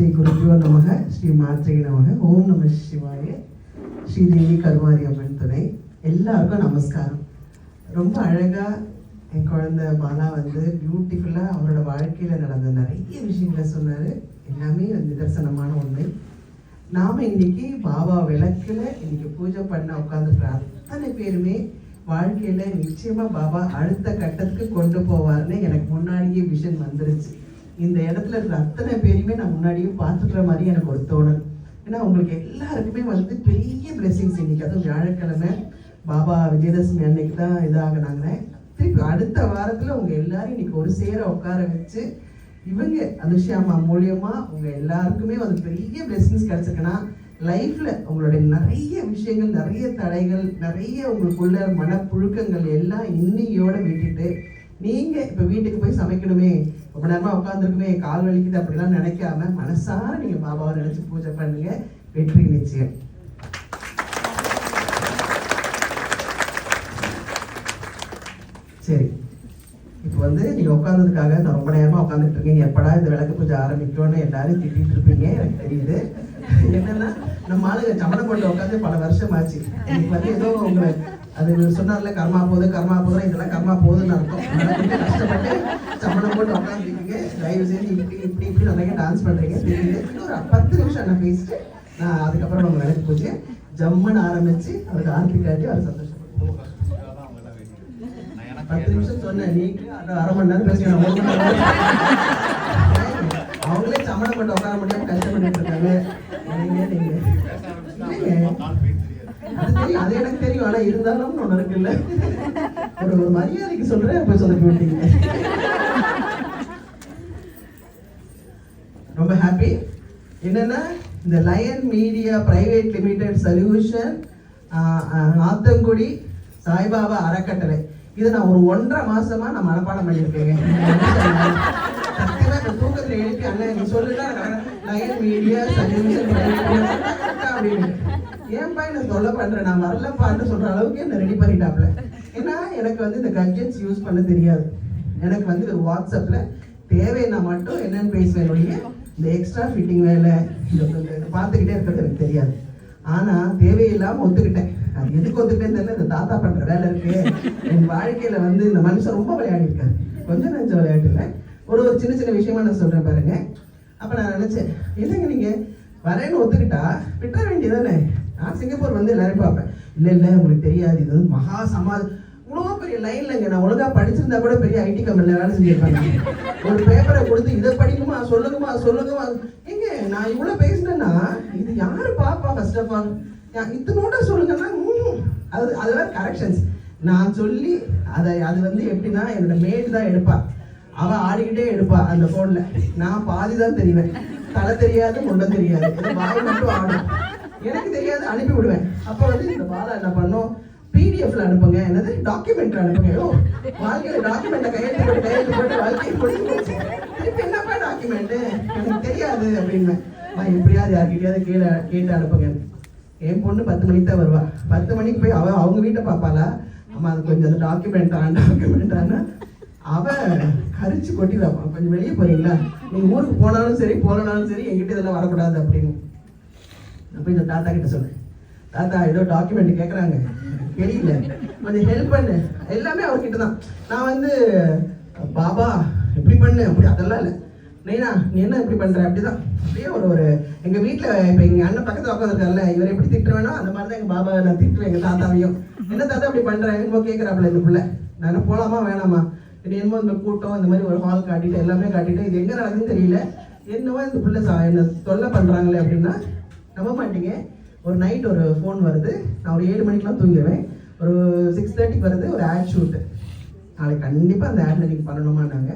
ஸ்ரீ குருஜோ நமக ஸ்ரீ மாத்திரை நமக. ஓம் நம சிவாய. ஸ்ரீதேவி கருமாரி அம்மன் துணை. எல்லாருக்கும் நமஸ்காரம். ரொம்ப அழகாக என் குழந்தை பாலா வந்து பியூட்டிஃபுல்லாக அவரோட வாழ்க்கையில் நடந்த நிறைய விஷயங்களை சொன்னார். எல்லாமே நிதர்சனமான உண்மை நாம் இன்னைக்கு பாபா விளக்கில் இன்னைக்கு பூஜை பண்ண உட்காந்துருக்கிற அத்தனை பேருமே வாழ்க்கையில் நிச்சயமாக பாபா அடுத்த கட்டத்துக்கு கொண்டு போவார்னு எனக்கு முன்னாடியே விஷன் வந்துருச்சு. இந்த இடத்துல இருக்கிற அத்தனை பேரையுமே நான் முன்னாடியே பார்த்துக்கிற மாதிரி எனக்கு ஒரு தோணல். ஏன்னா உங்களுக்கு எல்லாருக்குமே வந்து பெரிய பிளெஸிங்ஸ் இன்னைக்கு. அதுவும் வியாழக்கிழமை பாபா விஜயதசமி அன்னைக்கு தான் இதாகினாங்க. திருப்பி அடுத்த வாரத்தில் உங்கள் எல்லாரையும் இன்னைக்கு ஒரு சேர உட்கார வச்சு இவங்க அனுஷியாமா மூலியமா உங்க எல்லாருக்குமே வந்து பெரிய பிளெஸிங்ஸ் கிடைச்சிருக்குன்னா லைஃப்ல உங்களுடைய நிறைய விஷயங்கள் நிறைய தடைகள் நிறைய உங்களுக்குள்ள மனப்புழுக்கங்கள் எல்லாம் இன்னையோட விட்டுட்டு நீங்க இப்ப வீட்டுக்கு போய் சமைக்கணுமே ரொம்ப நேரமா உட்காந்துருக்குமே கால் வலிக்குது அப்படிலாம் நினைக்காம மனசார நீங்க பாபாவை நினைச்சு பூஜை பண்ணுங்க. வெற்றி நிச்சயம். சரி. இப்போ வந்து நீங்க உட்கார்ந்ததுக்காக நான் ரொம்ப நேரமா உட்காந்துட்டு இருக்கீங்க எப்படா இந்த விளக்கு பூஜை ஆரம்பிக்கணும்னு எல்லாரும் திட்டிட்டு இருப்பீங்க எனக்கு தெரியுது. என்னன்னா நம்ம ஆளுங்க சமணம் போட்டு உட்காந்து பல வருஷம் ஆச்சு இன்னைக்கு வந்து ஏதோ உங்களை அது சொன்னார்ல கர்மா போகுது கர்மா போகுது இதெல்லாம் கர்மா போகுதுன்னு அர்த்தம். கஷ்டப்பட்டு சம்பளம் போட்டு உட்காந்துருக்கீங்க தயவு செய்து இப்படி இப்படி இப்படி நிறைய டான்ஸ் பண்றீங்க. தெரியுது. ஒரு பத்து நிமிஷம் நான் பேசிட்டு நான் அதுக்கப்புறம் நம்ம விளக்கு போச்சு ஜம்முன்னு ஆரம்பிச்சு அவருக்கு ஆர்த்தி காட்டி அவர் சந்தோஷப்படுத்துவோம். பத்து நிமிஷம் சொன்னேன் நீ அரை மணி நேரம் பேசுங்க அவங்களே சம்பளம் போட்டு உட்கார முடியாம கஷ்டப்பட்டு இருக்காங்க. நீங்க. நீங்க. அது அது எனக்கு தெரியும். ஆனா இருந்தாலும் ஒண்ணு இருக்குல்ல ஒரு ஒரு மரியாதைக்கு சொல்றேன் போய் சொல்லி விட்டீங்க ரொம்ப ஹாப்பி என்னன்னா இந்த lion media private limited solution Athangudi Saibaba அறக்கட்டளை. இதை நான் ஒரு ஒன்றரை மாசமா நான் மனப்பாடம் பண்ணியிருக்கேங்க. தூக்கத்தில் எழுப்பி அண்ணன் நீ லயன் மீடியா சொல்யூஷன் அப்படின்னு. ஏன்பா என்ன தொல்லை பண்றேன். நான் வரலப்பான்னு சொல்ற அளவுக்கு என்ன ரெடி பண்ணிட்டாப்ல. ஏன்னா எனக்கு வந்து இந்த கட்ஜெட்ஸ் யூஸ் பண்ண தெரியாது. எனக்கு வந்து ஒரு வாட்ஸ்அப்ல தேவைன்னா மட்டும் என்னன்னு பேசுவேன் ஒழிய இந்த எக்ஸ்ட்ரா ஃபிட்டிங் வேலை இந்த பார்த்துக்கிட்டே இருக்கிறது எனக்கு தெரியாது. ஆனா தேவையில்லாம ஒத்துக்கிட்டேன். அது எதுக்கு ஒத்துக்கிட்டேன்னு தெரியல. இந்த தாத்தா பண்ற வேலை இருக்கு. என் வாழ்க்கையில வந்து இந்த மனுஷன் ரொம்ப விளையாடி இருக்காரு. கொஞ்சம் நஞ்ச விளையாட்டுல ஒரு ஒரு சின்ன சின்ன விஷயமா நான் சொல்றேன் பாருங்க. அப்ப நான் நினைச்சேன் என்னங்க நீங்க? வரேன்னு ஒத்துக்கிட்டா விட்டுற வேண்டியதானே நான் சிங்கப்பூர் வந்து எல்லாரும் பார்ப்பேன். இல்லை இல்லை உங்களுக்கு தெரியாது. இது வந்து மகா சமாஜ் இவ்வளோ பெரிய லைன்லங்க நான் ஒழுங்காக படிச்சிருந்தா கூட பெரிய ஐடி கம்பெனியில் வேலை செஞ்சிருப்பாங்க ஒரு பேப்பரை கொடுத்து இதை படிக்குமா சொல்லுங்கம்மா சொல்லுங்கம்மா. எங்க? நான் இவ்வளோ பேசினேன்னா இது யார் பாப்பா ஃபர்ஸ்ட் ஆஃப் ஆல் இத்தனோட சொல்லுங்கன்னா அது அது கரெக்ஷன்ஸ் நான் சொல்லி அதை அது வந்து எப்படின்னா என்னோட மேட் தான் எடுப்பா. அவ ஆடிக்கிட்டே எடுப்பா அந்த ஃபோனில் நான் பாதி தான் தெரிவேன். தலை தெரியாது முண்டம் தெரியாது. வாய் மட்டும் ஆடும். எனக்கு தெரியாது அனுப்பி விடுவேன் அப்ப வந்து இந்த பாலா என்ன பண்ணும்? பிடிஎஃப்ல அனுப்புங்க. என்னது? டாக்குமெண்ட் அனுப்புங்க. ஓ வாழ்க்கையில டாக்குமெண்ட்டை கையெழுத்து போட்டு கையெழுத்து போட்டு வாழ்க்கையை முடிஞ்சு போச்சு திருப்பி என்னப்பா டாக்குமெண்ட் எனக்கு தெரியாது அப்படின்னு. நான் எப்படியாவது யார்கிட்டயாவது கீழே கேட்டு அனுப்புங்க. என் பொண்ணு பத்து மணிக்கு தான் வருவா. பத்து மணிக்கு போய் அவ அவங்க வீட்டை பார்ப்பாளா? அம்மா அது கொஞ்சம் அந்த டாக்குமெண்ட் ஆன் டாக்குமெண்ட் ஆனா அவ கரிச்சு கொட்டிடுவாப்பா கொஞ்சம் வெளியே போறீங்களா? நீங்க ஊருக்கு போனாலும் சரி போனாலும் சரி என்கிட்ட இதெல்லாம் வரக்கூடாது அப்படின்னு. நான் போய் இந்த தாத்தா கிட்ட சொன்னேன். தாத்தா ஏதோ டாக்குமெண்ட் கேட்குறாங்க தெரியல. கொஞ்சம் ஹெல்ப் பண்ணு. எல்லாமே அவர்கிட்ட தான். நான் வந்து பாபா இப்படி பண்ணு. அப்படி அதெல்லாம் இல்லை. நைனா நீ என்ன இப்படி பண்ணுற அப்படி தான் அப்படியே ஒரு ஒரு எங்கள் வீட்டில் இப்போ எங்கள் அண்ணன் பக்கத்தில் உட்காந்துருக்காருல்ல இவர் எப்படி திட்டுவேனோ அந்த மாதிரி தான் எங்கள் பாபா நான் திட்டுவேன் எங்கள் தாத்தாவையும். என்ன தாத்தா இப்படி பண்ற? என்னமோ கேட்கறாப்புல இந்த பிள்ளை. நான் போகலாமா வேணாமா? என்னமோ இந்த கூட்டம் இந்த மாதிரி ஒரு ஹால் காட்டிட்டு எல்லாமே காட்டிட்டு இது எங்கே நடக்குதுன்னு தெரியல. என்னவோ இந்த பிள்ளை சா- என்ன தொல்லை பண்ணுறாங்களே அப்படின்னா நம்ப மாட்டீங்க ஒரு நைட் ஒரு ஃபோன் வருது. நான் ஒரு ஏழு மணிக்கெலாம் தூங்கிடுவேன் ஒரு சிக்ஸ் தேர்ட்டிக்கு வருது ஒரு ஆட் ஷூட்டு நாளைக்கு கண்டிப்பாக அந்த ஆட் நீங்கள் பண்ணணுமான்னாங்க.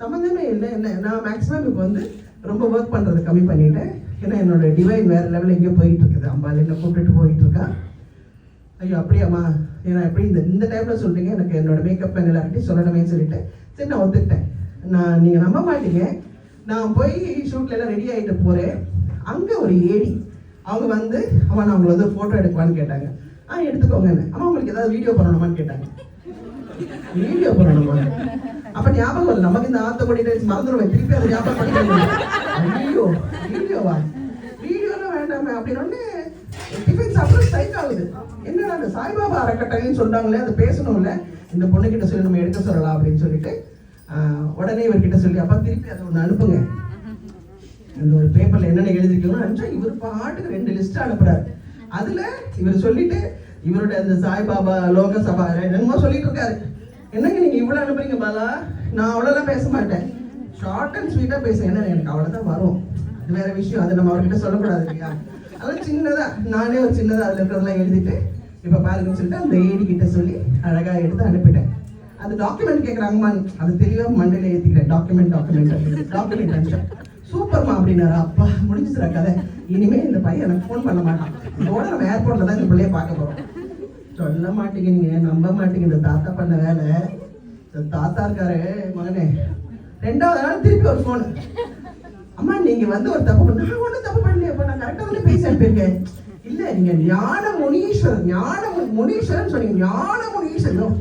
சம்மந்தமே இல்லை என்ன நான் மேக்ஸிமம் இப்போ வந்து ரொம்ப ஒர்க் பண்ணுறது கம்மி பண்ணிட்டேன். ஏன்னா என்னோட டிவைன் வேறு லெவலில் எங்கேயோ போயிட்டு இருக்குது அம்பாள் என்ன கூப்பிட்டுட்டு போயிட்டு இருக்கா ஐயோ அப்படியாம்மா. ஏன்னா எப்படி இந்த இந்த டைமில் சொல்றீங்க? எனக்கு என்னோட மேக்கப் மேன் எல்லார்கிட்டையும் சொல்லணுமே சொல்லிட்டு சரி நான் ஒத்துக்கிட்டேன். நான் நீங்கள் நம்ப மாட்டீங்க. நான் போய் ஷூட்ல எல்லாம் ரெடி ஆகிட்டு போகிறேன் அங்கே ஒரு ஏடி. அவங்க வந்து அம்மா நான் உங்களை வந்து ஃபோட்டோ எடுக்குவான்னு கேட்டாங்க. ஆ எடுத்துக்கோங்க. அம்மா உங்களுக்கு ஏதாவது வீடியோ பண்ணணுமான்னு கேட்டாங்க. வீடியோ பண்ணணுமா? அப்ப ஞாபகம் இல்லை நமக்கு இந்த ஆத்த கொடி மறந்துடுவேன் திருப்பி அதை ஞாபகம் பண்ணிக்கிறேன் ஐயோ வீடியோவா? வீடியோலாம் வேண்டாமே. அப்படின்னு டிஃபன் சாப்பிட ஸ்ட்ரைக் ஆகுது. என்னடா அந்த சாய்பாபா அறக்கட்டளைன்னு சொல்றாங்களே அதை பேசணும்ல. இந்த பொண்ணுக்கிட்ட சொல்லி நம்ம எடுக்க சொல்லலாம் அப்படின்னு சொல்லிட்டு உடனே இவர்கிட்ட சொல்லி அப்பா திருப்பி அதை ஒன்று அனுப்புங்க. அந்த ஒரு பேப்பர்ல என்னென்ன எழுதிருக்கீங்களோ அனுப்பிச்சா இவர் பாட்டுக்கு ரெண்டு லிஸ்ட் அனுப்புறாரு. அதுல இவர் சொல்லிட்டு இவருடைய அந்த சாய்பாபா லோக சபா என்னமோ சொல்லிட்டு இருக்காரு. என்னங்க நீங்க இவ்வளவு அனுப்புறீங்க பாலா? நான் அவ்வளவுலாம் பேச மாட்டேன். ஷார்ட் அண்ட் ஸ்வீட்டா பேச என்ன எனக்கு அவ்வளவுதான் வரும். அது வேற விஷயம். அதை நம்ம அவர்கிட்ட சொல்லக்கூடாது இல்லையா? அதெல்லாம் சின்னதா நானே ஒரு சின்னதா அதுல இருக்கிறதெல்லாம் எழுதிட்டு இப்ப பாருங்கன்னு சொல்லிட்டு அந்த ஏடி கிட்ட சொல்லி அழகா எடுத்து அனுப்பிட்டேன். அது டாக்குமெண்ட் கேட்குறாங்கம்மா அது தெளிவா மண்டையில ஏத்திக்கிறேன். டாக்குமெண்ட் டாக்குமெண்ட் டாக்குமெண்ட் அனுப்பிச்சேன் சூப்பர்மா அப்படின்னாரு. அப்பா முடிஞ்சுச்சுடா கதை. இனிமே இந்த பையன் எனக்கு ஃபோன் பண்ண மாட்டான். இதோட நம்ம ஏர்போர்ட்ல தான் இந்த பிள்ளைய பார்க்க போறோம். சொல்ல மாட்டேங்கிறீங்க நம்ப மாட்டேங்க இந்த தாத்தா பண்ண வேலை. இந்த தாத்தா இருக்காரு மகனே. ரெண்டாவது நாள் திருப்பி ஒரு ஃபோன் அம்மா நீங்க வந்து ஒரு தப்பு பண்ண நான் ஒன்றும் தப்பு பண்ணலையப்பா நான் கரெக்டாக வந்து பேசி அனுப்பியிருக்கேன். இல்ல நீங்க ஞான முனீஸ்வரன் ஞான முனீஸ்வரன் சொன்னீங்க. ஞான முனீஸ்வரன்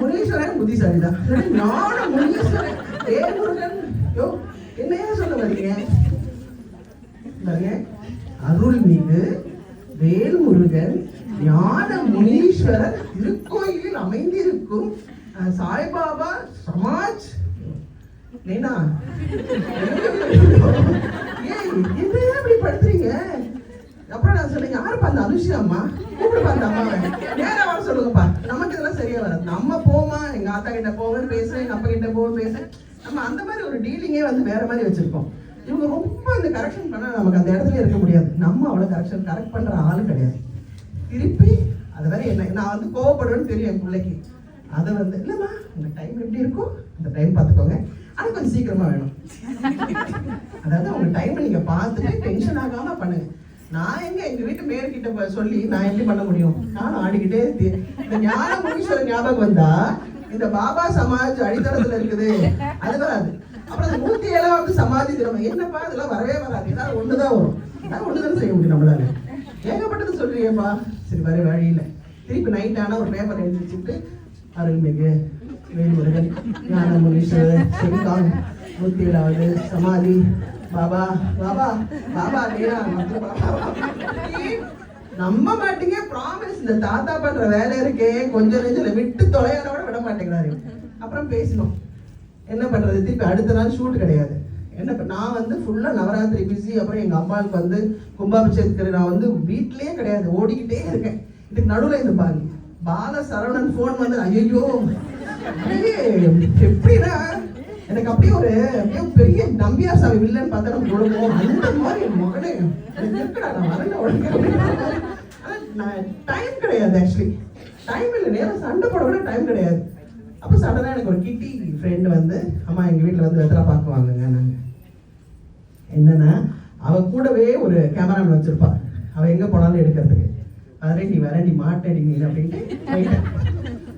முனீஸ்வரன் புத்திசாலி தான் ஞான முனீஸ்வரன். ஏ முருகன். யோ என்னையா சொல்ல வரீங்க அருள் அருள்மிகு வேல்முருகன் ஞான முனீஸ்வரர் திருக்கோயிலில் அமைந்திருக்கும் சாய்பாபா சமாஜ். ஏன்னா ஏய் என்னையா இப்படி படுத்துறீங்க? அப்புறம் நான் சொன்னேன் யாருப்பா அந்த அனுஷியாம்மா கூப்பிடுப்பா அந்த அம்மாவை. நேரா வர சொல்லுங்கப்பா. நமக்கு இதெல்லாம் சரியா வராது. நம்ம போமா எங்க ஆத்தா கிட்ட போவேன் பேசுறேன் எங்க அப்பா கிட்ட போவேன் பேசுறேன். நம்ம அந்த மாதிரி ஒரு டீலிங்கே வந்து வேற மாதிரி வச்சிருப்போம். இவங்க ரொம்ப இந்த கரெக்ஷன் பண்ணால் நமக்கு அந்த இடத்துல இருக்க முடியாது. நம்ம அவ்வளோ கரெக்ஷன் கரெக்ட் பண்ணுற ஆள் கிடையாது. திருப்பி அது வேற என்ன நான் வந்து கோவப்படுவேன்னு தெரியும் என் பிள்ளைக்கு. அதை வந்து இல்லைம்மா அந்த டைம் எப்படி இருக்கும் அந்த டைம் பார்த்துக்கோங்க. ஆனால் கொஞ்சம் சீக்கிரமாக வேணும். அதாவது உங்கள் டைமை நீங்கள் பார்த்துட்டு டென்ஷன் ஆகாமல் பண்ணுங்க. நான் எங்க எங்க வீட்டு மேற்கிட்ட சொல்லி நான் எப்படி பண்ண முடியும்? நானும் ஆடிக்கிட்டே இந்த ஞான முனீஸ்வரர் ஞாபகம் வந்தா இந்த பாபா சமாஜ் அடித்தளத்துல இருக்குது. அது வராது. அப்புறம் அந்த மூர்த்தி எல்லாம் வந்து சமாதி திறமை. என்னப்பா அதெல்லாம் வரவே வராது. ஏதாவது ஒண்ணுதான் வரும். அதான் ஒண்ணுதான் செய்ய முடியும் நம்மளால. ஏகப்பட்டது சொல்றியேப்பா சரி வர வழி இல்லை. திருப்பி நைட் ஆனா ஒரு பேப்பர் எழுதி வச்சுட்டு அருள்மிகு வேல்முருகன் ஞான முனீஸ்வரர் செங்காங் நூத்தி ஏழாவது சமாதி. பாபா பாபா பாபா அப்படின்னா பாபா. நம்ப மாட்டீங்க ப்ராமிஸ் இந்த தாத்தா பண்ற வேலை இருக்கே கொஞ்சம் நெஞ்சில விட்டு தொலையாரோட விட மாட்டேங்கிறாரு அப்புறம் பேசினோம். என்ன பண்றது? திருப்பி அடுத்த நாள் ஷூட் கிடையாது. என்ன நான் வந்து ஃபுல்லா நவராத்திரி பிஸி அப்புறம் எங்க அம்மாவுக்கு வந்து கும்பாபிஷேகத்துக்கு நான் வந்து வீட்லயே கிடையாது ஓடிக்கிட்டே இருக்கேன். இதுக்கு நடுவில் இந்த பாருங்க. பால சரவணன் ஃபோன் வந்து ஐயோ எப்படின்னா எனக்கு அப்படியே ஒரு அப்படியே பெரிய நம்பியார் சாமி வில்லன் பார்த்தா நம்ம விழுவோம் அந்த மாதிரி என் மகனே. எனக்கு இருக்கடா நான் வரல உடனே நான் டைம் கிடையாது ஆக்சுவலி டைம் இல்லை நேரம் சண்டை போட கூட டைம் கிடையாது. அப்போ சடனாக எனக்கு ஒரு கிட்டி ஃப்ரெண்டு வந்து அம்மா எங்கள் வீட்டில் வந்து வெத்தரா பார்க்க வாங்குங்க நாங்கள் என்னன்னா அவள் கூடவே ஒரு கேமராமேன் வச்சுருப்பா. அவள் எங்கே போனாலும் எடுக்கிறதுக்கு. வரேன் நீ வரேன் நீ மாட்டேடி நீ அப்படின்ட்டு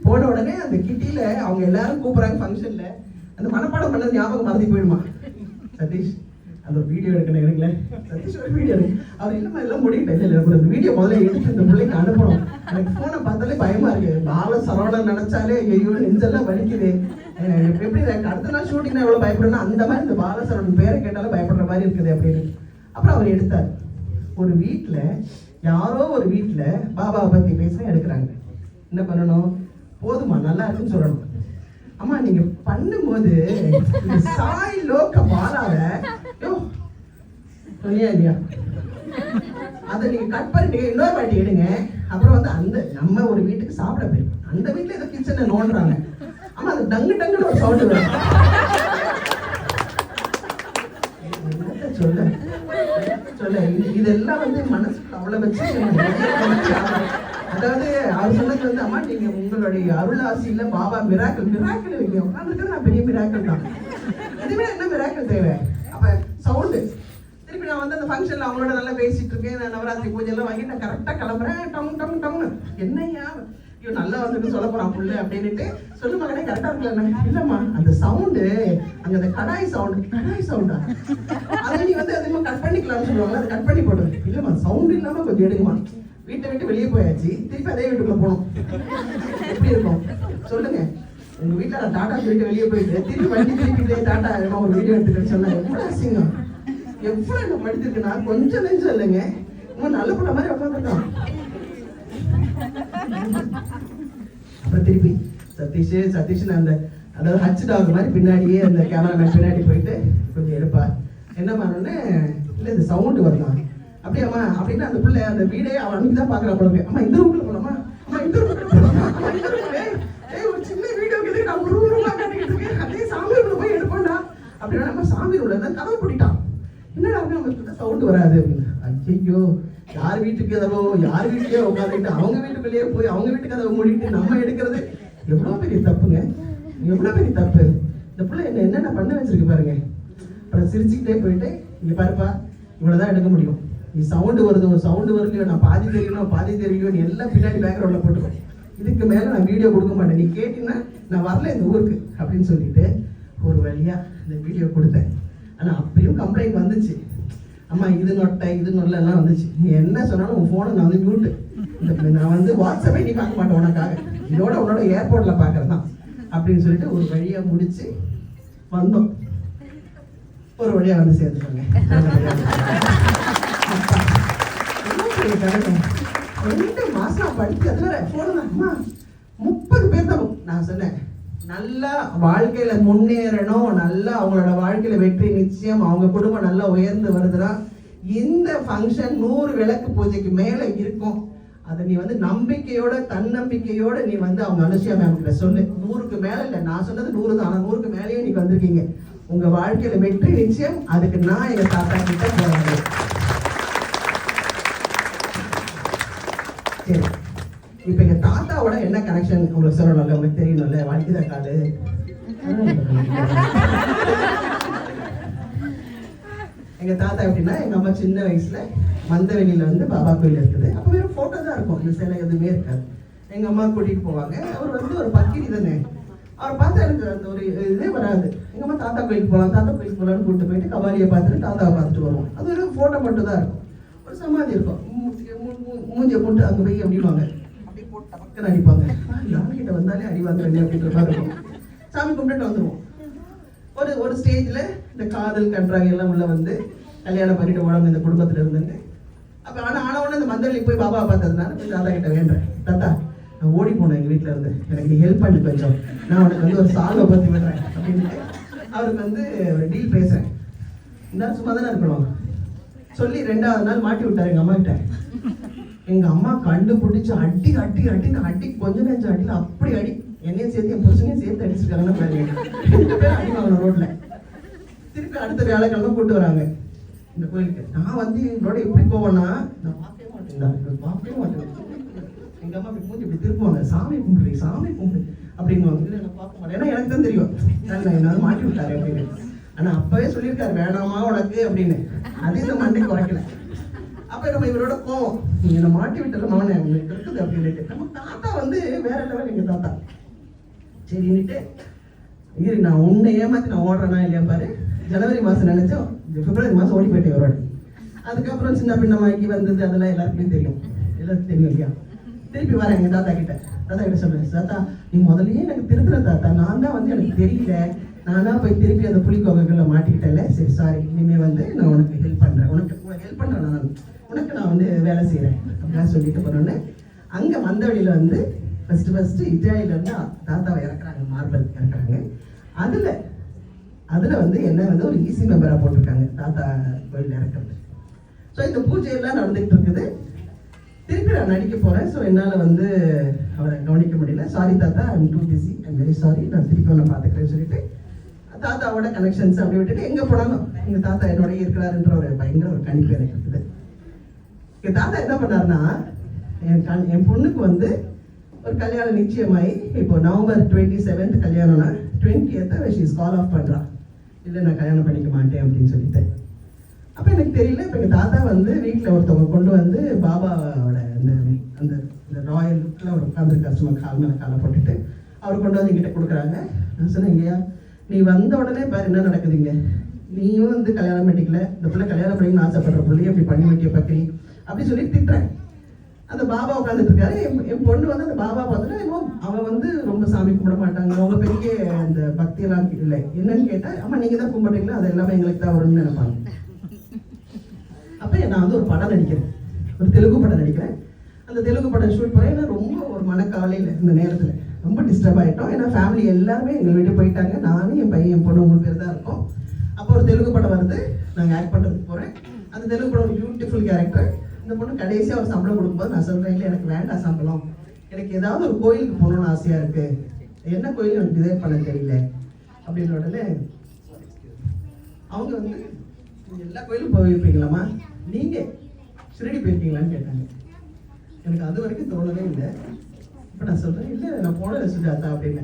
போன உடனே அந்த கிட்டியில் அவங்க எல்லாரும் கூப்பிட்றாங்க ஃபங்க்ஷனில் அந்த மனப்பாடம் பண்ணது ஞாபகம் மறந்து போயிடுமா? சதீஷ் அந்த வீடியோ எடுக்கணும் எடுங்களேன். சதீஷ் ஒரு வீடியோ எடுங்க. அவர் இல்லைம்மா எல்லாம் முடியும் இல்லை இல்லை அந்த வீடியோ முதல்ல எடுத்து அந்த பிள்ளைக்கு அனுப்பணும். எனக்கு ஃபோனை பார்த்தாலே பயமா இருக்கு. பால சரவணன் நினைச்சாலே ஐயோ நெஞ்செல்லாம் வலிக்குது. எப்படி எனக்கு அடுத்த நாள் ஷூட்டிங் எவ்வளோ பயப்படணும் அந்த மாதிரி இந்த பாலசரவணன் பேரை கேட்டாலும் பயப்படுற மாதிரி இருக்குது அப்படின்னு. அப்புறம் அவர் எடுத்தார். ஒரு வீட்டில் யாரோ ஒரு வீட்டில் பாபாவை பத்தி பேச எடுக்கிறாங்க. என்ன பண்ணணும்? போதுமா? நல்லா இருக்குன்னு சொல்லணும். அம்மா நீங்க பண்ணும்போது சாய் லோக்க பாலாவ சொன்னியா இல்லையா? அதை நீங்க கட் பண்ணிட்டு இன்னொரு வாட்டி எடுங்க. அப்புறம் வந்து அந்த நம்ம ஒரு வீட்டுக்கு சாப்பிட போயிருக்கோம். அந்த வீட்டுல ஏதோ கிச்சனை நோண்டுறாங்க. ஆமா அது டங்கு டங்குன்னு ஒரு சவுண்டு வரும். சொல்ல சொல்ல இதெல்லாம் வந்து மனசுக்கு அவ்வளவு வச்சு அதாவது அவர் சொன்னது வந்து அம்மா நீங்க உங்களுடைய அருளாசியில பாபா மிராக்கள் மிராக்கள் இல்லையா உட்காந்துருக்கிறது நான் பெரிய மிராக்கள் தான். இதுவே என்ன மிராக்கள் தேவை? அப்ப சவுண்டு திருப்பி நான் வந்து அந்த ஃபங்க்ஷன்ல அவங்களோட நல்லா பேசிட்டு இருக்கேன். நான் நவராத்திரி பூஜை எல்லாம் வாங்கி நான் கரெக்டா கிளம்புறேன். டம் டம் டம்னு என்னய்யா? ஐயோ நல்லா வந்துட்டு சொல்ல போறான் புள்ள அப்படின்னுட்டு சொல்லு மகனே கரெக்டா இருக்கல இல்லம்மா அந்த சவுண்டு அங்க அந்த கடாய் சவுண்டு கடாய் சவுண்டா அதை நீ வந்து அதிகமா கட் பண்ணிக்கலாம்னு சொல்லுவாங்க அதை கட் பண்ணி போடுவேன் இல்லம்மா சவுண்ட் இல்லாம கொஞ்சம் எடுங்கம்மா. வீட்டை விட்டு வெளியே போயாச்சு. திருப்பி அதே வீட்டுக்குள்ள போகணும். எப்படி இருக்கும்? சொல்லுங்க. உங்க வீட்டுல நான் டாடா சொல்லிட்டு வெளியே போயிட்டு திருப்பி வண்டி திருப்பிட்டு டாடா என்னமோ ஒரு வீடியோ எடுத்துக்கிட்டு சொன்னா எவ்வளவு அசிங்கம் எவ்வளவு நம்ம எடுத்திருக்குன்னா கொஞ்சம் நெஞ்சம் இல்லைங்க. இவன் நல்ல பண்ண மாதிரி உட்காந்துருக்கான். அப்புறம் திருப்பி சதீஷ் சதீஷ் அந்த அதாவது ஹச் டாக் மாதிரி பின்னாடியே அந்த கேமராமேன் பின்னாடி போயிட்டு கொஞ்சம் எடுப்பார். என்ன பண்ணோன்னே இல்லை இந்த சவுண்டு வரலாம். அப்படியாம்மா அப்படின்னு அந்த பிள்ளை அந்த வீடே அவன் அன்னைக்கு தான் பார்க்குறா போல அம்மா இந்த ரூம்ல போலாமா? அம்மா இந்த ரூம்ல போலாமா? ஏய் ஒரு சின்ன வீடியோ இருக்குது நான் ஒரு ரூம்ல கட்டிக்கிட்டு இருக்கேன். அதே சாமி ரூம்ல போய் எடுப்போம்டா. அப்படின்னா நம்ம சாமி ரூம்ல தான் கதவு பிடிட்டான் என்னடா அப்படி நம்ம சவுண்ட் வராது அப்படின்னு. ஐயோ யார் வீட்டுக்கு கதவோ யார் வீட்டுக்கே உட்காந்துட்டு அவங்க வீட்டுக்குள்ளேயே போய் அவங்க வீட்டு கதவை மூடிட்டு நம்ம எடுக்கிறது எவ்வளவு பெரிய தப்புங்க? எவ்வளவு பெரிய தப்பு? இந்த பிள்ளை என்ன என்னென்ன பண்ண வச்சிருக்கு பாருங்க. அப்புறம் சிரிச்சுக்கிட்டே போயிட்டு இங்க பாருப்பா இவ்வளவுதான் எடுக்க முடியும். நீ சவுண்டு வருது ஒரு சவுண்டு வரலையோ நான் பாதி தெரியணும் பாதி தெரியலையோ நீ எல்லாம் பின்னாடி பேக்ரவுண்டில் போட்டுக்கோ. இதுக்கு மேலே நான் வீடியோ கொடுக்க மாட்டேன். நீ கேட்டீங்கன்னா நான் வரல இந்த ஊருக்கு அப்படின்னு சொல்லிட்டு ஒரு வழியாக இந்த வீடியோ கொடுத்தேன். ஆனால் அப்பயும் கம்ப்ளைண்ட் வந்துச்சு. அம்மா இது நொட்டை இது நொல்லாம் வந்துச்சு. நீ என்ன சொன்னாலும் உன் ஃபோனை நான் வந்து மியூட்டு இந்த நான் வந்து வாட்ஸ்அப்பே நீ பார்க்க மாட்டேன் உனக்காக. இதோட உன்னோட ஏர்போர்ட்டில் பார்க்கறது தான் அப்படின்னு சொல்லிட்டு ஒரு வழியாக முடிச்சு வந்தோம். ஒரு வழியாக வந்து சேர்ந்துக்கோங்க ரெண்டு மாசம் படிச்சதுல அதுல முப்பது பேர் தான் நான் சொன்னேன் நல்லா வாழ்க்கையில முன்னேறணும் நல்லா அவங்களோட வாழ்க்கையில வெற்றி நிச்சயம் அவங்க குடும்பம் நல்லா உயர்ந்து வருதுன்னா இந்த ஃபங்க்ஷன் நூறு விளக்கு பூஜைக்கு மேல இருக்கும் அதை நீ வந்து நம்பிக்கையோட தன்னம்பிக்கையோட நீ வந்து அவங்க அனுஷியா மேம் கிட்ட சொல்லு நூறுக்கு மேல இல்லை நான் சொன்னது நூறு தான் ஆனால் நூறுக்கு மேலேயே நீங்க வந்திருக்கீங்க உங்க வாழ்க்கையில வெற்றி நிச்சயம் அதுக்கு நான் எங்க தாத்தா கிட்ட போறேன் சரி எங்கள் தாத்தாவோட என்ன கனெக்ஷன் உங்களுக்கு சொல்லணும்ல உங்களுக்கு தெரியணும்ல வாழ்க்கை காடு எங்கள் தாத்தா எப்படின்னா எங்கள் அம்மா சின்ன வயசில் மந்தவெளியில் வந்து பாபா கோயில் இருக்குது. அப்போ வெறும் ஃபோட்டோ தான் இருக்கும். இந்த சிலை எதுவுமே இருக்காது. எங்கள் அம்மா கூட்டிகிட்டு போவாங்க. அவர் வந்து ஒரு பக்கிரி தானே. அவர் பார்த்தா எனக்கு அந்த ஒரு இதே வராது. எங்கள் அம்மா தாத்தா கோயிலுக்கு போகலாம் தாத்தா கோயிலுக்கு போகலாம்னு கூப்பிட்டு போயிட்டு கபாலியை பார்த்துட்டு தாத்தாவை பார்த்துட்டு வருவோம். அது ஒரு ஃபோட்டோ மட்டும் தான் இருக்கும். ஒரு சமாதி இருக்கும். மூ- மூ- மூ- மூஞ்சியை போட்டு அங்க போய் அப்படிவாங்க அப்படியே போட்டு டபக்குன்னு அடிப்பாங்க. யார்கிட்ட வந்தாலே அடி வாங்குறேன் அப்படின்ற மாதிரி இருக்கும். சாமி கும்பிட்டுட்டு வந்துருவோம். ஒரு ஒரு ஸ்டேஜ்ல இந்த காதல் கன்றாக எல்லாம் உள்ள வந்து கல்யாணம் பண்ணிட்டு உடம்பு இந்த குடும்பத்துல இருந்துட்டு. அப்ப ஆனா ஆன உடனே இந்த மந்தவெளிக்கு போய் பாபா பார்த்ததுனால போய் தாத்தா கிட்ட வேண்டேன் தாத்தா நான் ஓடி போனேன் எங்க வீட்டில் இருந்து. எனக்கு ஹெல்ப் பண்ணி கொஞ்சம். நான் உனக்கு வந்து ஒரு சாங்கை பத்தி விடுறேன் அப்படின்ட்டு அவருக்கு வந்து ஒரு டீல் பேசுறேன். இந்த சும்மா தானே இருக்கணும் சொல்லி ரெண்டாவது நாள் மாட்டி விட்டார் எங்க அம்மா கிட்ட. எங்க அம்மா கண்டுபிடிச்சு அடி அடி அடி அடி கொஞ்ச நேரம் அடியில அப்படி அடி. என்னையும் சேர்த்து என் புருஷனையும் சேர்த்து அடிச்சிருக்காங்கன்னா பாருங்க ரெண்டு பேரும் அடி வாங்கணும் ரோட்ல. திருப்பி அடுத்த வியாழக்கிழமை கூட்டு வராங்க. இந்த கோயிலுக்கு. நான் வந்து எங்களோட எப்படி போவேன்னா நான் பார்க்கவே மாட்டேன் பார்க்கவே மாட்டேன். எங்க அம்மா இப்படி மூஞ்சி இப்படி திருப்புவாங்க. சாமி கும்பிடுறீங்க சாமி கும்பிடு. அப்படின்னு வந்து நான் பார்க்க மாட்டேன். ஏன்னா எனக்கு தான் தெரியும். நான் என்னால மாட்டி விட்டாரு அப்படின்னு. ஆனா அப்பவே சொல்லியிருக்காரு வேணாமா உனக்கு? அப்படின்னு. அது இந்த மண்டை குறைக்கல அப்ப நம்ம இவரோட கோவம் நீ என்ன மாட்டி விட்டல மவனே உங்களுக்கு இருக்குது அப்படின்ட்டு நம்ம தாத்தா வந்து வேற லெவல் எங்க தாத்தா. சரின்னுட்டு இரு நான் உன்னை ஏமாத்தி நான் ஓடுறேனா இல்லையா பாரு? ஜனவரி மாசம் நினைச்சோம் பிப்ரவரி மாசம் ஓடி போயிட்டேன் இவரோட. அதுக்கப்புறம் சின்ன பின்னமாக்கி வந்தது அதெல்லாம் எல்லாருக்குமே தெரியும். எல்லாருக்கும் தெரியும் இல்லையா? திருப்பி வரேன் எங்க தாத்தா கிட்ட. தாத்தா கிட்ட சொல்றேன் தாத்தா நீ முதல்லயே எனக்கு திருத்துற தாத்தா. நான் தான் வந்து எனக்கு தெரியல. நானா போய் திருப்பி அந்த புலிக்கோகைகள்ல மாட்டிக்கிட்டேன்ல. சரி சாரி இனிமேல் வந்து நான் உனக்கு ஹெல்ப் பண்ணுறேன் உனக்கு உனக்கு ஹெல்ப் பண்ணுறேன் நான். உனக்கு நான் வந்து வேலை செய்கிறேன் அப்படின்னு சொல்லிட்டு போனோன்னே வந்த வழியில் வந்து ஃபஸ்ட்டு ஃபஸ்ட்டு இத்தாலியிலேருந்து தாத்தாவை இறக்குறாங்க மார்பல் இறக்குறாங்க. அதில் அதில் வந்து என்ன வந்து ஒரு ஈசி மெம்பராக போட்டிருக்காங்க தாத்தா கோயில் இறக்குறது. ஸோ இந்த பூஜையெல்லாம் நடந்துகிட்டு இருக்குது. திருப்பி நான் நடிக்க போகிறேன் ஸோ என்னால் வந்து அவரை கவனிக்க முடியல. சாரி தாத்தா I'm too busy I'm very sorry நான் திருப்பி ஒன்று பார்த்துக்கிறேன்னு சொல்லிட்டு தாத்தாவோட கனெக்ஷன்ஸ் அப்படி விட்டுட்டு எங்க போனாலும் எங்க தாத்தா என்னோட இருக்கிறாருன்ற ஒரு பயங்கர ஒரு கணிப்பு எனக்கு இருக்குது. எங்க தாத்தா என்ன பண்ணாருன்னா என் கண் என் பொண்ணுக்கு வந்து ஒரு கல்யாணம் நிச்சயமாயி இப்போ நவம்பர் டுவெண்ட்டி செவன்த் கல்யாணம்னா டுவெண்ட்டி ஷீஸ் கால் ஆஃப் பண்றா. இல்லை நான் கல்யாணம் பண்ணிக்க மாட்டேன் அப்படின்னு சொல்லிட்டு. அப்போ எனக்கு தெரியல இப்போ எங்கள் தாத்தா வந்து வீட்டில் ஒருத்தவங்க கொண்டு வந்து பாபாவோட அந்த அந்த இந்த ராயல் லுக்கில் ஒரு உட்காந்துருக்காரு சும்மா கால் மேலே காலை போட்டுட்டு. அவர் கொண்டு வந்து என்கிட்ட கொடுக்குறாங்க. நான் சொன்னேன் ஐயா நீ வந்த உடனே பாரு என்ன நடக்குதுங்க. நீயும் வந்து கல்யாணம் பண்ணிக்கல. இந்த பிள்ளை கல்யாணம் பண்ணிக்கணும்னு ஆசைப்படுற பிள்ளைய அப்படி பண்ணி வைக்க பக்கரி அப்படி சொல்லி திட்டுறேன். அந்த பாபா உட்காந்துட்டு இருக்காரு என் என் பொண்ணு வந்து அந்த பாபா பார்த்துட்டு அவன் வந்து ரொம்ப சாமி கும்பிட மாட்டாங்க. அவங்க பெரிய அந்த பக்தியெல்லாம் இல்லை. என்னன்னு கேட்டா அம்மா நீங்க தான் கும்பிடுறீங்களா? அது எல்லாமே எங்களுக்கு தான் வரும்னு நினைப்பாங்க. அப்போ நான் வந்து ஒரு படம் நடிக்கிறேன். ஒரு தெலுங்கு படம் நடிக்கிறேன். அந்த தெலுங்கு படம் ஷூட் போகிறேன் ரொம்ப ஒரு மனக்கவலையில் இந்த நேரத்தில். ரொம்ப டிஸ்டர்ப் ஆகிட்டோம் ஏன்னா ஃபேமிலி எல்லாருமே எங்கள் வீட்டு போயிட்டாங்க. நானும் என் பையன் என் பொண்ணு மூணு பேர் தான் இருக்கோம். அப்போ ஒரு தெலுங்கு படம் வருது. நாங்கள் ஆக்ட் பண்ணுறதுக்கு போகிறேன் அந்த தெலுங்கு படம் ஒரு பியூட்டிஃபுல் கேரக்டர் இந்த பொண்ணு கடைசியாக ஒரு சம்பளம் கொடுக்கும்போது நான் சொல்கிறேன் இல்லை எனக்கு வேண்டாம் சம்பளம். எனக்கு ஏதாவது ஒரு கோயிலுக்கு போகணும்னு ஆசையாக இருக்குது என்ன கோயில் எனக்கு டிசைட் பண்ண தெரியல. அப்படின்ற உடனே அவங்க வந்து எல்லா கோயிலும் போயிருப்பீங்களாம்மா நீங்கள் ஷிரடி போயிருக்கீங்களான்னு கேட்டாங்க. எனக்கு அது வரைக்கும் தோணவே இல்லை. இப்போ நான் சொல்கிறேன் இல்லை நான் போனல சுஜாதா அப்படின்னு.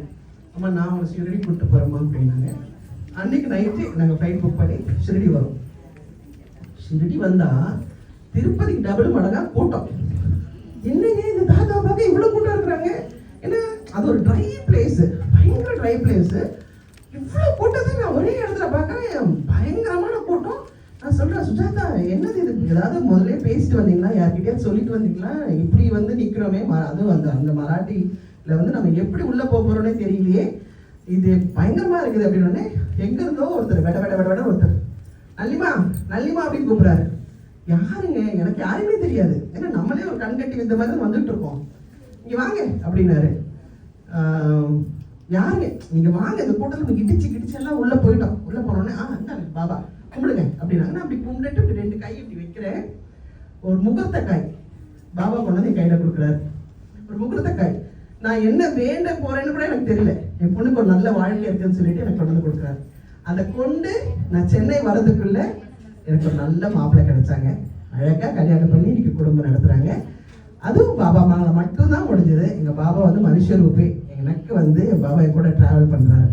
அம்மா நான் உங்களை ஷிரடி கூப்பிட்டு போகிறேம்மா அப்படின்னாங்க அன்னைக்கு நைட்டு நாங்கள் ஃப்ளைட் புக் பண்ணி ஷிரடி வரோம். ஷிரடி வந்தால் திருப்பதிக்கு டபுள் மடங்காக கூட்டம். என்னங்க இந்த தாத்தா பார்க்க இவ்வளோ கூட்டம் இருக்கிறாங்க? ஏன்னா அது ஒரு ட்ரை பிளேஸு பயங்கர ட்ரை பிளேஸு இவ்வளோ கூட்டத்தை நான் ஒரே இடத்துல பார்க்குறேன். பயங்கரமான கூட்டம். நான் சொல்றேன் சுஜாதா என்னது இது? ஏதாவது முதல்ல பேசிட்டு வந்தீங்களா? யார்கிட்டயாவது சொல்லிட்டு வந்தீங்களா? இப்படி வந்து நிக்கிறோமே ம- அதுவும் அந்த அந்த மராட்டில வந்து நம்ம எப்படி உள்ள போக போறோம்னே தெரியலையே. இது பயங்கரமா இருக்குது அப்படின்னு எங்க இருந்தோ ஒருத்தர் வெட வெட வெட வெட ஒருத்தர். நல்லிமா நல்லிமா அப்படின்னு கூப்பிடுறாரு. யாருங்க? எனக்கு யாருமே தெரியாது. ஏன்னா நம்மளே ஒரு கண் கட்டி இந்த மாதிரி தான் வந்துட்டு இருக்கோம் இங்க வாங்க அப்படின்னாரு. யாருங்க? நீங்க வாங்க இந்த கூட்டத்தில் நம்ம இடிச்சு கிடிச்சு எல்லாம் உள்ள போயிட்டோம். உள்ள போனோடனே ஆ பாபா. கும்பிடுங்க. அப்படின்னாங்க நான் அப்படி கும்பிட்டு இப்படி ரெண்டு கை இப்படி வைக்கிறேன் ஒரு முகூர்த்த காய். பாபா கொண்டு வந்து என் கையில் கொடுக்குறாரு. ஒரு முகூர்த்த காய். நான் என்ன வேண்ட போறேன்னு கூட எனக்கு தெரியல. என் பொண்ணுக்கு ஒரு நல்ல வாழ்க்கை இருக்குன்னு சொல்லிட்டு எனக்கு கொண்டு வந்து கொடுக்குறாரு. அதை கொண்டு நான் சென்னை வரதுக்குள்ள எனக்கு ஒரு நல்ல மாப்பிள்ளை கிடைச்சாங்க. அழகாக கல்யாணம் பண்ணி இன்னைக்கு குடும்பம் நடத்துகிறாங்க அதுவும் பாபா மாலை மட்டும்தான் முடிஞ்சது. எங்கள் பாபா வந்து மனுஷ ரூபே. எனக்கு வந்து என் பாபா என் கூட ட்ராவல் பண்ணுறாரு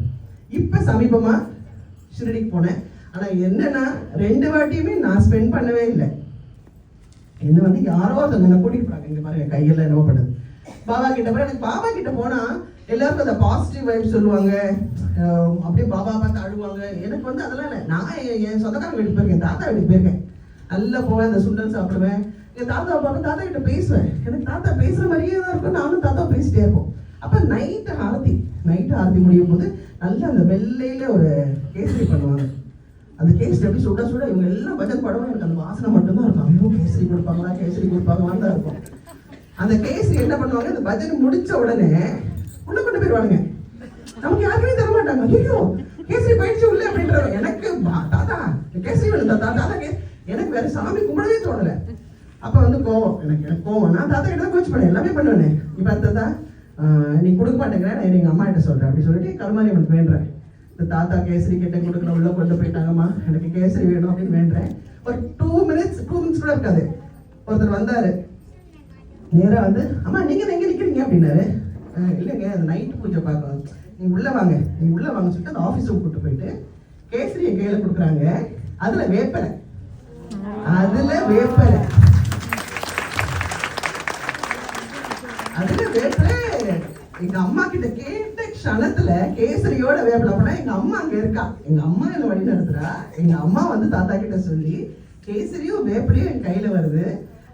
இப்போ சமீபமாக ஷிரடிக்கு போனேன். ஆனால் என்னன்னா ரெண்டு வாட்டியுமே நான் ஸ்பெண்ட் பண்ணவே இல்லை. என்ன வந்து யாரோ ஒருத்தவங்க என்ன கூட்டிட்டு போறாங்க. இங்க பாருங்க கையெல்லாம் என்னவோ பண்ணுது. பாபா கிட்ட போய் எனக்கு பாபா கிட்ட போனா எல்லாருக்கும் அந்த பாசிட்டிவ் வைப் சொல்லுவாங்க. அப்படியே பாபா பார்த்து அழுவாங்க எனக்கு வந்து அதெல்லாம் இல்லை. நான் என் என் சொந்தக்காரங்க வீட்டுக்கு போயிருக்கேன். தாத்தா வீட்டுக்கு போயிருக்கேன். நல்லா போவேன் அந்த சுண்டல் சாப்பிடுவேன். என் தாத்தா பார்க்க தாத்தா கிட்ட பேசுவேன். எனக்கு தாத்தா பேசுற மாதிரியே தான் இருக்கும். நானும் தாத்தா பேசிட்டே இருப்போம். அப்ப நைட்டு ஆரத்தி நைட்டு ஆரத்தி முடியும் போது நல்லா அந்த வெள்ளையில ஒரு கேசரி பண்ணுவாங்க. அந்த கேசரி எப்படி சுட சுட இவங்க எல்லாம் பஜன் படமும் எனக்கு அந்த வாசனை மட்டும்தான் இருக்கும். ஐயோ கேசரி கொடுப்பாங்களா கேசரி கொடுப்பாங்களான்னு தான் இருக்கும். அந்த கேசரி என்ன பண்ணுவாங்க அந்த பஜன் முடிச்ச உடனே உள்ள கொண்டு போயிடுவாங்க நமக்கு யாருமே தர மாட்டாங்க. ஐயோ கேசரி போயிடுச்சு உள்ள அப்படின்ற எனக்கு தாத்தா கேசரி வேணும் தாத்தா தாத்தா கே எனக்கு வேற சாமி கும்பிடவே தோணல. அப்ப வந்து கோவம் எனக்கு எனக்கு கோவம். நான் தாத்தா கிட்ட கோச்சு பண்ணேன் எல்லாமே பண்ணுவேனே. இப்ப தாத்தா நீ கொடுக்க மாட்டேங்கிற நான் எங்க அம்மா கிட்ட சொல்றேன் அப்படி சொல்லிட்டு கருமாரி அவனுக்கு வேண்டுறேன். இந்த தாத்தா கேசரி கிட்ட கொடுக்கல உள்ள கொண்டு போயிட்டாங்கம்மா. எனக்கு கேசரி வேணும் அப்படின்னு வேண்டேன் ஒரு டூ மினிட்ஸ் டூ மினிட்ஸ் கூட இருக்காது. ஒருத்தர் வந்தாரு. நேரா வந்து அம்மா நீங்க எங்க நிக்கிறீங்க? அப்படின்னாரு. இல்லைங்க அந்த நைட் பூஜை பார்க்கணும். நீ உள்ள வாங்க. நீ உள்ள வாங்க சொல்லிட்டு அந்த ஆபீஸுக்கு கூட்டு போயிட்டு கேசரி என் கையில கொடுக்குறாங்க. அதுல வேப்பலை. அதுல வேப்பலை. அதுல வேப்பலை. எங்க அம்மா கிட்ட கேட்ட க்ஷணத்துல கேசரியோட வேப்பிலப்பனா எங்க அம்மா அங்க இருக்கா? எங்க அம்மா என்ன வழி நடத்துறா? எங்க அம்மா வந்து தாத்தா கிட்ட சொல்லி கேசரியும் வேப்பிலையும் என் கையில வருது.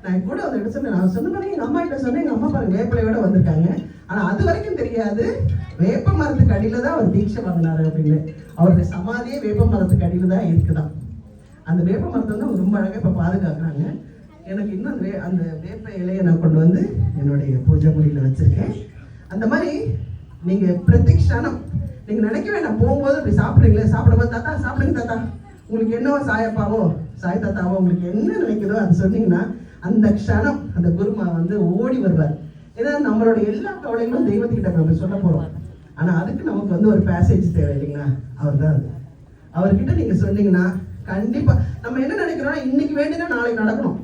நான் கூட அதை எடுத்து சொன்னேன். நான் சொன்ன பாருங்க எங்க அம்மா கிட்ட சொன்னேன். எங்க அம்மா பாருங்க வேப்பிலையோட வந்திருக்காங்க. ஆனா அது வரைக்கும் தெரியாது. வேப்ப மரத்துக்கு அடியில தான் அவர் தீட்சை வாங்கினாரு அப்படின்னு. அவருடைய சமாதியே வேப்ப மரத்துக்கு அடியில தான் இருக்குதான் அந்த வேப்ப மரத்தை வந்து ரொம்ப அழகா இப்ப பாதுகாக்கிறாங்க. எனக்கு இன்னும் அந்த வே- அந்த வேப்ப இலையை நான் கொண்டு வந்து என்னுடைய பூஜை முறியில வச்சிருக்கேன். அந்த மாதிரி நீங்க பிரதிக்ஷணம் நீங்க நினைக்க வேண்டாம். போகும்போது இப்படி சாப்பிடுறீங்களே சாப்பிடும்போது தாத்தா சாப்பிடுங்க தாத்தா. உங்களுக்கு என்னவோ சாயப்பாவோ சாய் தாத்தாவோ உங்களுக்கு என்ன நினைக்குதோ அது சொன்னீங்கன்னா அந்த க்ஷணம் அந்த குருமா வந்து ஓடி வருவார். ஏன்னா நம்மளோட எல்லா கவலைகளும் தெய்வத்துக்கிட்ட நம்ம சொல்ல போறோம். ஆனா அதுக்கு நமக்கு வந்து ஒரு பேசேஜ் தேவை இல்லைங்களா? அவர் தான் அது. அவர்கிட்ட நீங்க சொன்னீங்கன்னா கண்டிப்பா நம்ம என்ன நினைக்கிறோம்னா இன்னைக்கு வேண்டினா நாளைக்கு நடக்கணும்.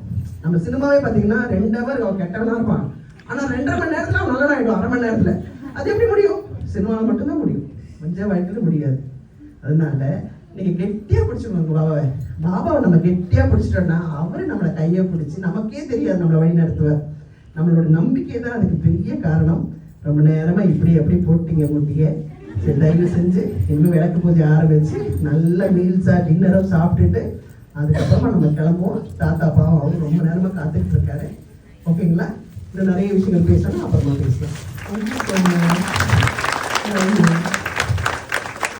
நம்ம சினிமாவே பாத்தீங்கன்னா ரெண்டு ஹவர் கெட்டவனா இருப்பான். ஆனா ரெண்டரை மணி நேரத்துல அவன் நல்லவன் ஆயிடுவான் அரை மணி நேரத்துல. அது எப்படி முடியும்? சினிமாவில் மட்டும்தான் முடியும். கொஞ்சம் வாழ்க்கையில முடியாது. அதனால நீங்க கெட்டியா பிடிச்சிக்கோங்க பாபாவை. பாபாவை நம்ம கெட்டியா பிடிச்சிட்டோம்னா அவரு நம்மளை கையை பிடிச்சி நமக்கே தெரியாது நம்மளை வழி நடத்துவார் நம்மளோட நம்பிக்கை தான் அதுக்கு பெரிய காரணம். ரொம்ப நேரமா இப்படி எப்படி போட்டீங்க முட்டிய. சரி தயவு செஞ்சு இனிமே விளக்கு பூஜை ஆரம்பிச்சு நல்ல மீல்ஸா டின்னரோ சாப்பிட்டுட்டு அதுக்கப்புறமா நம்ம கிளம்புவோம். தாத்தா பாவம் அவர் ரொம்ப நேரமா காத்துக்கிட்டு இருக்காரு. ஓகேங்களா? இன்னும் நிறைய விஷயங்கள் பேசணும் அப்புறமா பேசலாம்